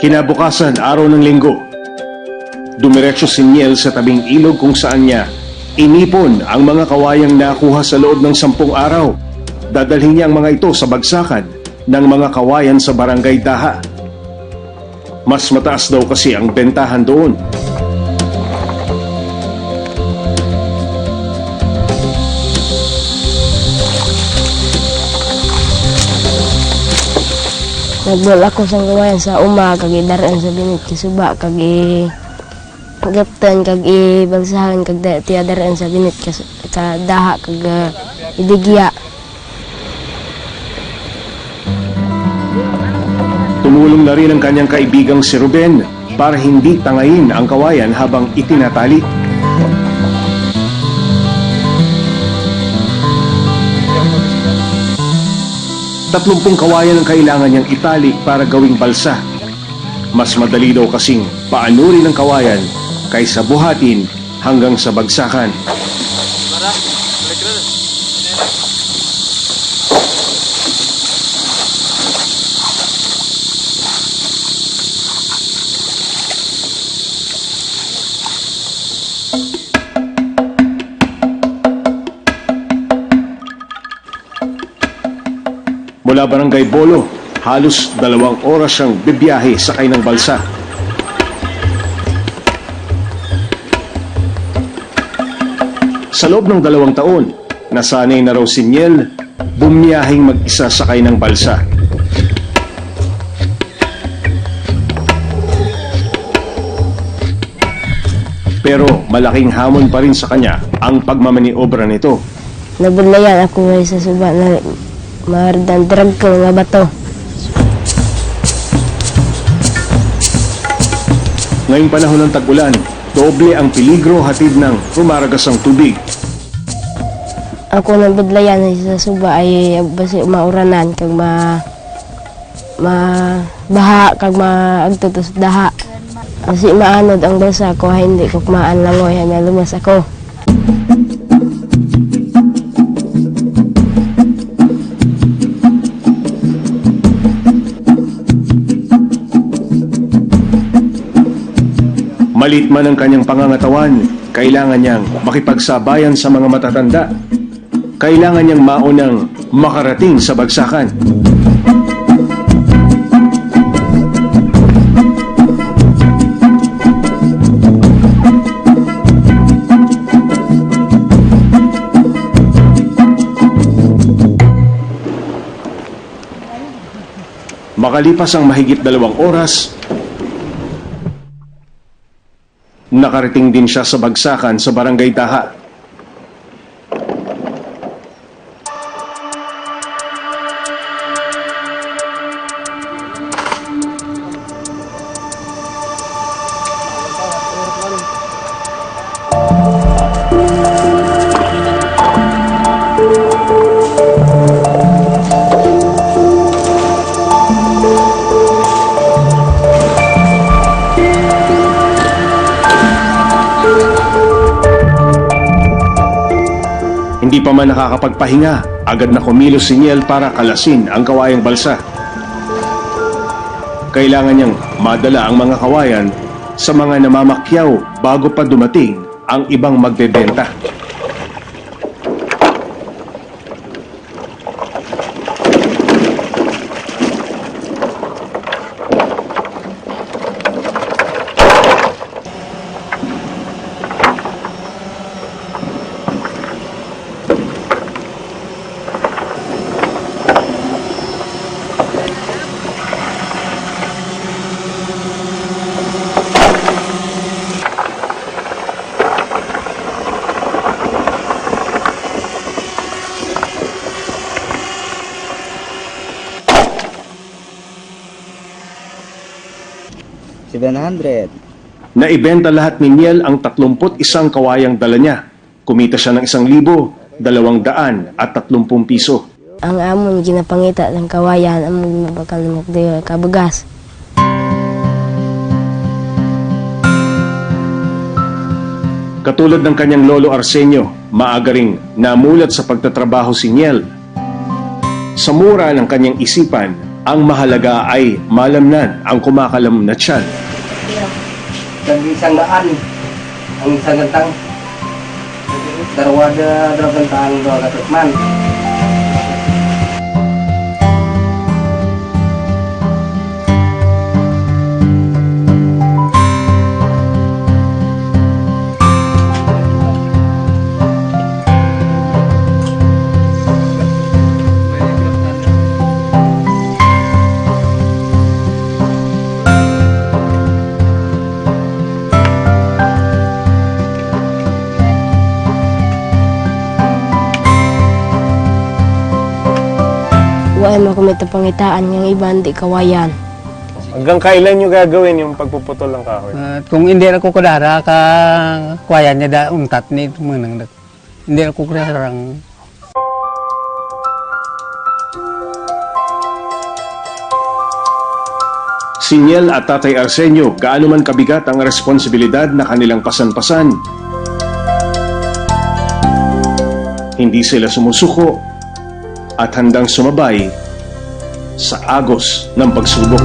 Kinabukasan, araw ng linggo, dumiretso si Niel sa tabing ilog kung saan niya inipon ang mga kawayang nakuha sa loob ng sampung araw. Dadalhin niya ang mga ito sa bagsakan ng mga kawayan sa barangay Daha. Mas mataas daw kasi ang bentahan doon. Nagbol ako sa kawayan sa uma, kag idaraan sa binit kisuba, kag i gaptan, kag i bagsahan, kag da- tiyadaraan sa binit kas- ka daha, kag ah, idigya. Tumulong na rin ang kanyang kaibigang si Ruben para hindi tangayin ang kawayan habang itinatali. Tatlumpung kawayan ang kailangan niyang itali para gawing balsa. Mas madali daw kasing paanurin ang kawayan kaysa buhatin hanggang sa bagsakan. Mula Barangay Bolo, halos dalawang oras siyang bibiyahe sakay ng balsa. Sa loob ng dalawang taon, nasanay na raw si Niel bumiyahing mag-isa sakay ng balsa. Pero malaking hamon pa rin sa kanya ang pagmamaniobra nito. Nabulayan ako ngayon sa suba na mahardan drag ko nga bato. Ngayong panahon ng tag-ulan, doble ang peligro hatid ng rumaragas ang tubig. Ako nabudlayan sa suba ay basi mauranan kag ma ma baha kag maagtutos daha. Kasi maanod ang basa ko hindi ko maan langoy lumas ako. Malit man ang kanyang pangangatawan, kailangan niyang makipagsabayan sa mga matatanda. Kailangan niyang maunang makarating sa bagsakan. Makalipas ang mahigit dalawang oras, Nakarating din siya sa bagsakan sa barangay Taha. Hindi pa man nakakapagpahinga, agad na kumilos si Niel para kalasin ang kawayang balsa. Kailangan niyang madala ang mga kawayan sa mga namamakyaw bago pa dumating ang ibang magbebenta. Seven hundred. Naibenta lahat ni Niel ang 31 kawayang dala niya. Kumita siya ng 1,000, 200 at 30 piso. Ang amon ginapangita ng kawayan amon mabakal magdi kabugas. Katulad ng kanyang lolo Arsenio, maaga ring namulat sa pagtatrabaho si Niel. Sa mura ng kanyang isipan, ang mahalaga ay malamnan ang kumakalam na tiyan. Dan isang daan ang isang gantang darwada tentang dua ratus man Wa mo kumita pangitaan ng iba hindi kawayan. Hanggang kailan nyo gagawin yung pagpuputol ng kahoy? At kung hindi ako kudara ka kuya niya da untat ni tumunang dak. Hindi ako kudarang Si Niel at Tatay Arsenio, gaano man kabigat ang responsibilidad na kanilang pasan-pasan. Hindi sila sumusuko at handang sumabay sa agos ng pagsubok.